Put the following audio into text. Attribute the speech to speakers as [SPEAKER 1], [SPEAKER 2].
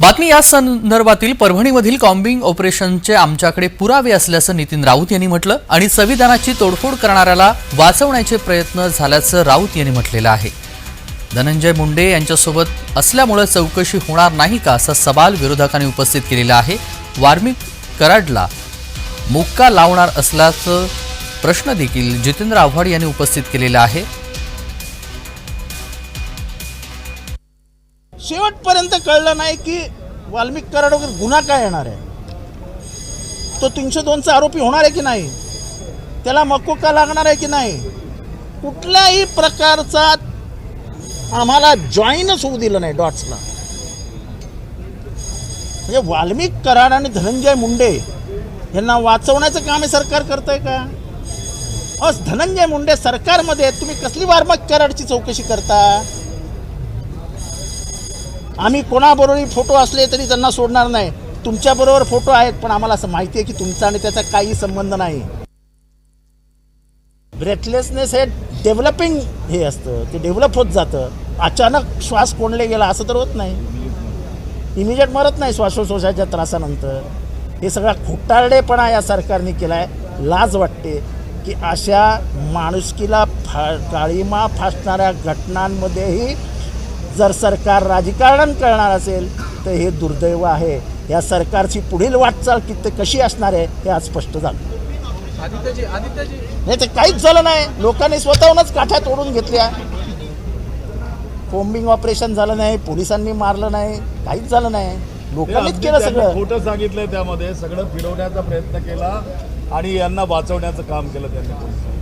[SPEAKER 1] बातमी या संदर्भातील परभणीमधील कॉम्बिंग ऑपरेशनचे आमच्याकडे पुरावे असल्याचं नितीन राऊत यांनी म्हटलं आणि संविधानाची तोडफोड करणाऱ्याला वाचवण्याचे प्रयत्न झाल्याचं राऊत यांनी म्हटलेलं आहे. धनंजय मुंडे यांच्यासोबत असल्यामुळे चौकशी होणार नाही का असा सवाल विरोधकांनी उपस्थित केलेला आहे. वार्मिक कराडला मुक्का लावणार असल्याचं प्रश्न देखील जितेंद्र आव्हाड यांनी उपस्थित केलेला आहे.
[SPEAKER 2] शेवटपर्यंत कळलं नाही की वाल्मिक कराड वगैरे गुन्हा काय येणार आहे? तो तीनशे दोनचा आरोपी होणार आहे की नाही? त्याला मकोका लागणार आहे की नाही? कुठल्याही प्रकारचा आम्हाला जॉईनच होऊ दिलं नाही डॉट्सला म्हणजे वाल्मिक कराड आणि धनंजय मुंडे यांना वाचवण्याचं काम हे सरकार करतंय का? अस धनंजय मुंडे सरकारमध्ये तुम्ही कसली वाल्मिक कराडची चौकशी करता? आम्ही कोणाबरोबरही फोटो असले तरी त्यांना सोडणार नाही. तुमच्याबरोबर फोटो आहेत पण आम्हाला असं माहिती आहे की तुमचा आणि त्याचा काही संबंध नाही. ब्रेथलेसनेस हे डेव्हलपिंग हे असतं. ते डेव्हलप होत जातं. अचानक श्वास कोंडले गेला असं तर होत नाही. इमिजिएट मरत नाही श्वासोश्वासाच्या त्रासानंतर. हे सगळा खुटारडेपणा या सरकारने केला आहे लाज वाटते की अशा माणुसकीला फा काळीमा फासणाऱ्या घटनांमध्येही जर सरकार राजकारण करणार असेल तर हे दुर्दैव आहे. या सरकारची पुढील वाटचाल किती कशी असणार आहे हे आज स्पष्ट झालं. नाही ते काहीच झालं नाही. लोकांनी स्वतःहूनच काठ्या तोडून घेतल्या. कोम्बिंग ऑपरेशन झालं नाही पोलिसांनी मारलं नाही काहीच झालं नाही. लोकांनीच केलं सगळं.
[SPEAKER 3] खोटं सांगितलंय त्यामध्ये. सगळं फिरवण्याचा प्रयत्न केला आणि यांना वाचवण्याचं काम केलं त्यांनी.